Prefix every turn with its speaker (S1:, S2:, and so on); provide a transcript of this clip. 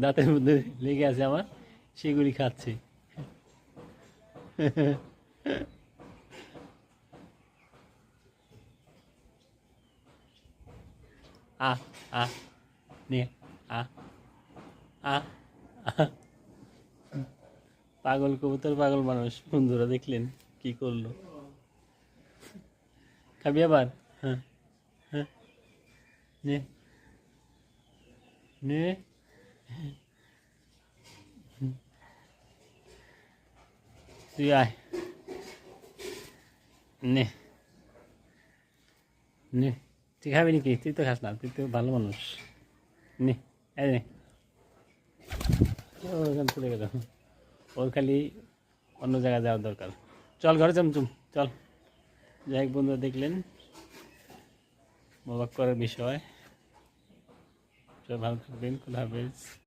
S1: দাঁতের মধ্যে লেগে আছে আমার, সেগুলি খাচ্ছে। আ নে। পাগল কবুতর, পাগল মানুষ, বন্ধুরা দেখলেন কি করল। খাবি আবার? হ্যাঁ হ্যাঁ। নে নে। তুই আয়। নে। নে। তুই খাবি নাকি? তুই তো খাস না, তুই তো ভালো মানুষ। নে, এই নে। ওখানে চলে গেল ওর খালি অন্য জায়গায় যাওয়ার দরকার। চল ঘরে চমচুম, চল। যাই বন্ধুরা, দেখলেন। অবাক করার বিষয়। já com o governo cada vez